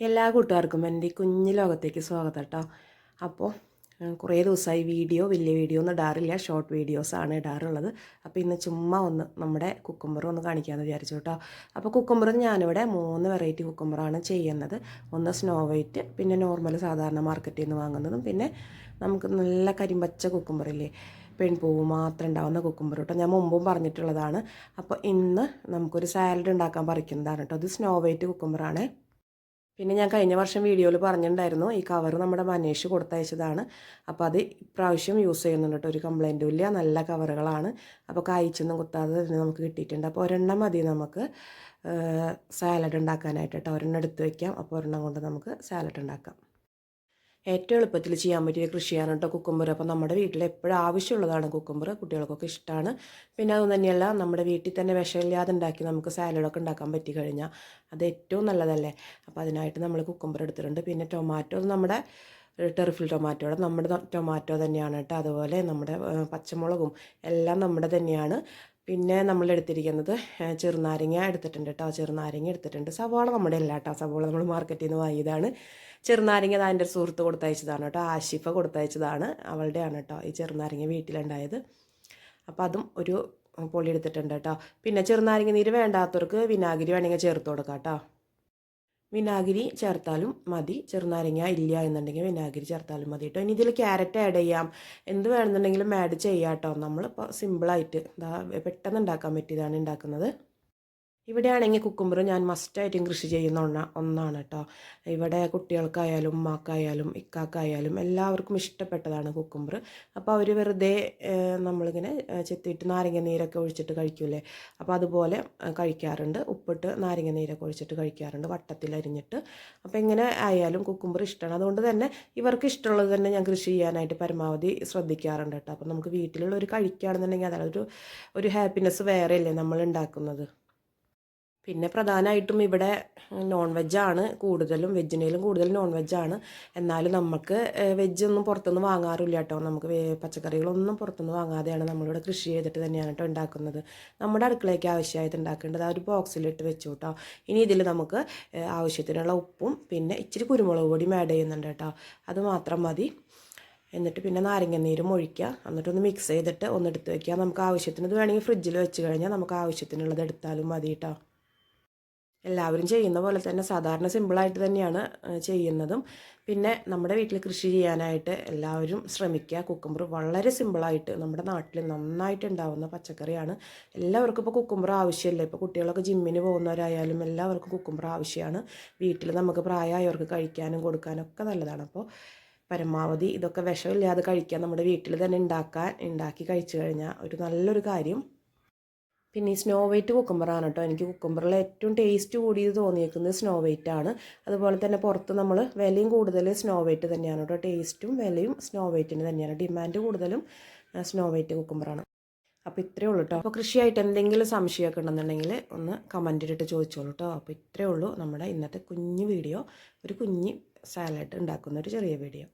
എല്ലാ കൂട്ടുകാർക്കും എന്റെ കുഞ്ഞു ലോകത്തേക്ക് സ്വാഗതം കേട്ടോ. അപ്പോൾ കുറേ ദിവസമായി വീഡിയോ വലിയ വീഡിയോ ഒന്നും ഇടാറില്ല. ഷോർട്ട് വീഡിയോസാണ് ഇടാറുള്ളത്. അപ്പോൾ ഇന്ന് ചുമ്മാ ഒന്ന് നമ്മുടെ കുക്കുംബർ ഒന്ന് കാണിക്കാമെന്ന് വിചാരിച്ചു കേട്ടോ. അപ്പോൾ കുക്കുംബർ ഞാനിവിടെ മൂന്ന് വെറൈറ്റി കുക്കുംബറാണ് ചെയ്യുന്നത്. ഒന്ന് സ്നോ വൈറ്റ് പിന്നെ നോർമൽ സാധാരണ മാർക്കറ്റിൽ നിന്ന് വാങ്ങുന്നതും. പിന്നെ നമുക്ക് നല്ല കരിമ്പച്ച കുക്കുംബറില്ലേ പെൺപൂവ് മാത്രം ഉണ്ടാകുന്ന കുക്കുംബർ കേട്ടോ. ഞാൻ മുമ്പും പറഞ്ഞിട്ടുള്ളതാണ്. അപ്പോൾ ഇന്ന് നമുക്കൊരു സാലഡ് ഉണ്ടാക്കാൻ പറിക്കുന്നതാണ് കേട്ടോ. അത് സ്നോ വൈറ്റ് കുക്കുംബറാണ് പിന്നെ ഞാൻ കഴിഞ്ഞ വർഷം വീഡിയോയിൽ പറഞ്ഞിട്ടുണ്ടായിരുന്നു ഈ കവർ നമ്മുടെ മനേഷ് കൊടുത്തയച്ചതാണ്. അപ്പോൾ അത് ഇപ്രാവശ്യം യൂസ് ചെയ്യുന്നുണ്ട് കേട്ടോ. ഒരു കംപ്ലൈന്റും ഇല്ല. നല്ല കവറുകളാണ് അപ്പോൾ കായ്ച്ചൊന്നും കുത്താതെ തന്നെ നമുക്ക് കിട്ടിയിട്ടുണ്ട്. അപ്പോൾ ഒരെണ്ണം മതി നമുക്ക് സാലഡ് ഉണ്ടാക്കാനായിട്ട് കേട്ടോ. ഒരെണ്ണം എടുത്ത് വയ്ക്കാം അപ്പോൾ ഒരെണ്ണം കൊണ്ട് നമുക്ക് സാലഡ് ഉണ്ടാക്കാം. ഏറ്റവും എളുപ്പത്തിൽ ചെയ്യാൻ പറ്റിയ കൃഷിയാണ് കേട്ടോ കുക്കുംബർ. അപ്പോൾ നമ്മുടെ വീട്ടിൽ എപ്പോഴും ആവശ്യമുള്ളതാണ് കുക്കുംബർ. കുട്ടികൾക്കൊക്കെ ഇഷ്ടമാണ്. പിന്നെ അത് തന്നെയല്ല നമ്മുടെ വീട്ടിൽ തന്നെ വിഷമില്ലാതെ ഉണ്ടാക്കി നമുക്ക് സാലഡൊക്കെ ഉണ്ടാക്കാൻ പറ്റി കഴിഞ്ഞാൽ അത് ഏറ്റവും നല്ലതല്ലേ? അപ്പോൾ അതിനായിട്ട് നമ്മൾ കുക്കുംബർ എടുത്തിട്ടുണ്ട്. പിന്നെ ടൊമാറ്റോ നമ്മുടെ ടെറിഫിൽ ടൊമാറ്റോയുടെ നമ്മുടെ ടൊമാറ്റോ തന്നെയാണ് കേട്ടോ. അതുപോലെ നമ്മുടെ പച്ചമുളകും എല്ലാം നമ്മുടെ തന്നെയാണ്. പിന്നെ നമ്മൾ എടുത്തിരിക്കുന്നത് ചെറുനാരങ്ങ എടുത്തിട്ടുണ്ട് കേട്ടോ ചെറുനാരങ്ങ എടുത്തിട്ടുണ്ട്. സവാള നമ്മുടെ അല്ല കേട്ടോ സവാള നമ്മൾ മാർക്കറ്റിൽ നിന്ന് വാങ്ങിയതാണ്. ചെറുനാരങ്ങ എന്റെ സുഹൃത്ത് കൊടുത്തയച്ചതാണ് കേട്ടോ ആഷിഫ കൊടുത്തയച്ചതാണ് അവളുടെയാണ് കേട്ടോ ഈ ചെറുനാരങ്ങ വീട്ടിലുണ്ടായത്. അപ്പോൾ അതും ഒരു പൊളി എടുത്തിട്ടുണ്ട് കേട്ടോ പിന്നെ ചെറുനാരങ്ങ നീര് വേണ്ടാത്തവർക്ക് വിനാഗിരി വേണമെങ്കിൽ ചേർത്ത് കൊടുക്കാം കേട്ടോ വിനാഗിരി ചേർത്താലും മതി. ചെറുനാരങ്ങ ഇല്ല എന്നുണ്ടെങ്കിൽ വിനാഗിരി ചേർത്താലും മതി കേട്ടോ ഇനി ഇതിൽ ക്യാരറ്റ് ആഡ് ചെയ്യാം. എന്ത് വേണമെന്നുണ്ടെങ്കിലും ആഡ് ചെയ്യാം കേട്ടോ നമ്മളിപ്പോൾ സിമ്പിളായിട്ട് എന്താ പെട്ടെന്ന് ഉണ്ടാക്കാൻ പറ്റിയതാണ് ഉണ്ടാക്കുന്നത്. ഇവിടെയാണെങ്കിൽ കുക്കുംബർ ഞാൻ മസ്റ്റായിട്ടും കൃഷി ചെയ്യുന്ന ഒന്ന ഒന്നാണ് കേട്ടോ ഇവിടെ കുട്ടികൾക്കായാലും ഉമ്മാക്കായാലും ഇക്കാക്കായാലും എല്ലാവർക്കും ഇഷ്ടപ്പെട്ടതാണ് കുക്കുമ്പർ അപ്പോൾ അവർ വെറുതെ നമ്മളിങ്ങനെ ചെത്തിയിട്ട് നാരങ്ങ നീരൊക്കെ ഒഴിച്ചിട്ട് കഴിക്കൂലേ അപ്പോൾ അതുപോലെ കഴിക്കാറുണ്ട്. ഉപ്പിട്ട് നാരങ്ങ നീരൊക്കെ ഒഴിച്ചിട്ട് കഴിക്കാറുണ്ട്. വട്ടത്തിൽ അരിഞ്ഞിട്ട്. അപ്പോൾ എങ്ങനെ ആയാലും കുക്കുമ്പർ ഇഷ്ടമാണ് അതുകൊണ്ട് തന്നെ ഇവർക്ക് ഇഷ്ടമുള്ളത് തന്നെ ഞാൻ കൃഷി ചെയ്യാനായിട്ട് പരമാവധി ശ്രദ്ധിക്കാറുണ്ട് കേട്ടോ അപ്പോൾ നമുക്ക് വീട്ടിലുള്ള ഒരു കഴിക്കുകയാണെന്നുണ്ടെങ്കിൽ അതൊരു ഒരു ഒരു ഹാപ്പിനെസ് വേറെയല്ലേ നമ്മൾ ഉണ്ടാക്കുന്നത്. പിന്നെ പ്രധാനമായിട്ടും ഇവിടെ നോൺ വെജാണ് കൂടുതലും വെജിനേലും കൂടുതൽ നോൺ വെജാണ് എന്നാലും നമുക്ക് വെജൊന്നും പുറത്തുനിന്ന് വാങ്ങാറില്ല കേട്ടോ നമുക്ക് പച്ചക്കറികളൊന്നും പുറത്തുനിന്ന് വാങ്ങാതെയാണ് നമ്മളിവിടെ കൃഷി ചെയ്തിട്ട് തന്നെയാണ് കേട്ടോ ഉണ്ടാക്കുന്നത് നമ്മുടെ അടുക്കളയ്ക്ക് ആവശ്യമായിട്ട് ഉണ്ടാക്കേണ്ടത് ആ ഒരു ബോക്സിലിട്ട് വെച്ചു കേട്ടോ ഇനി ഇതിൽ നമുക്ക് ആവശ്യത്തിനുള്ള ഉപ്പും പിന്നെ ഇച്ചിരി കുരുമുളക് പൊടിയും ആഡ് ചെയ്യുന്നുണ്ട് കേട്ടോ അത് മാത്രം മതി. എന്നിട്ട് പിന്നെ നാരങ്ങ നീരും ഒഴിക്കുക. എന്നിട്ടൊന്ന് മിക്സ് ചെയ്തിട്ട് ഒന്ന് എടുത്ത് വയ്ക്കുക നമുക്ക് ആവശ്യത്തിന് ഇത് വേണമെങ്കിൽ ഫ്രിഡ്ജിൽ വെച്ച് കഴിഞ്ഞാൽ നമുക്ക് ആവശ്യത്തിനുള്ളത് എടുത്താലും മതി കേട്ടോ എല്ലാവരും ചെയ്യുന്ന പോലെ തന്നെ സാധാരണ സിമ്പിളായിട്ട് തന്നെയാണ് ചെയ്യുന്നതും. പിന്നെ നമ്മുടെ വീട്ടിൽ കൃഷി ചെയ്യാനായിട്ട് എല്ലാവരും ശ്രമിക്കുക. കുക്കുംബർ വളരെ സിമ്പിളായിട്ട് നമ്മുടെ നാട്ടിൽ നന്നായിട്ട് ഉണ്ടാവുന്ന പച്ചക്കറിയാണ്. എല്ലാവർക്കും ഇപ്പോൾ കുക്കുമ്പർ ആവശ്യമില്ല. ഇപ്പോൾ കുട്ടികളൊക്കെ ജിമ്മിന് പോകുന്നവരായാലും എല്ലാവർക്കും കുക്കുമ്പർ ആവശ്യമാണ്. വീട്ടിൽ നമുക്ക് പ്രായമായവർക്ക് കഴിക്കാനും കൊടുക്കാനും ഒക്കെ നല്ലതാണ്. അപ്പോൾ പരമാവധി ഇതൊക്കെ വിഷമില്ലാതെ കഴിക്കാൻ നമ്മുടെ വീട്ടിൽ തന്നെ ഉണ്ടാക്കാൻ ഉണ്ടാക്കി കഴിച്ചു കഴിഞ്ഞാൽ ഒരു നല്ലൊരു കാര്യം. പിന്നെ ഈ സ്നോ വൈറ്റ് കുക്കുമ്പറാണ് കേട്ടോ എനിക്ക് കുക്കുമ്പറിൽ ഏറ്റവും ടേസ്റ്റ് കൂടിയത് തോന്നിയേക്കുന്നത് സ്നോ വൈറ്റ് ആണ്. അതുപോലെ തന്നെ പുറത്ത് നമ്മൾ വിലയും കൂടുതൽ സ്നോ വൈറ്റ് തന്നെയാണ് കേട്ടോ ടേസ്റ്റും വിലയും സ്നോ വൈറ്റിന് തന്നെയാണ്. ഡിമാൻഡ് കൂടുതലും സ്നോ വൈറ്റ് കുക്കുമ്പറാണ് അപ്പോൾ ഇത്രയേ ഉള്ളൂ കേട്ടോ അപ്പോൾ കൃഷിയായിട്ട് എന്തെങ്കിലും സംശയമൊക്കെ ഉണ്ടെന്നുണ്ടെങ്കിൽ ഒന്ന് കമന്റിലിട്ട് ചോദിച്ചോളൂ കേട്ടോ അപ്പോൾ ഇത്രയേ ഉള്ളൂ നമ്മുടെ ഇന്നത്തെ കുഞ്ഞു വീഡിയോ ഒരു കുഞ്ഞ് സാലഡ് ഉണ്ടാക്കുന്ന ഒരു ചെറിയ വീഡിയോ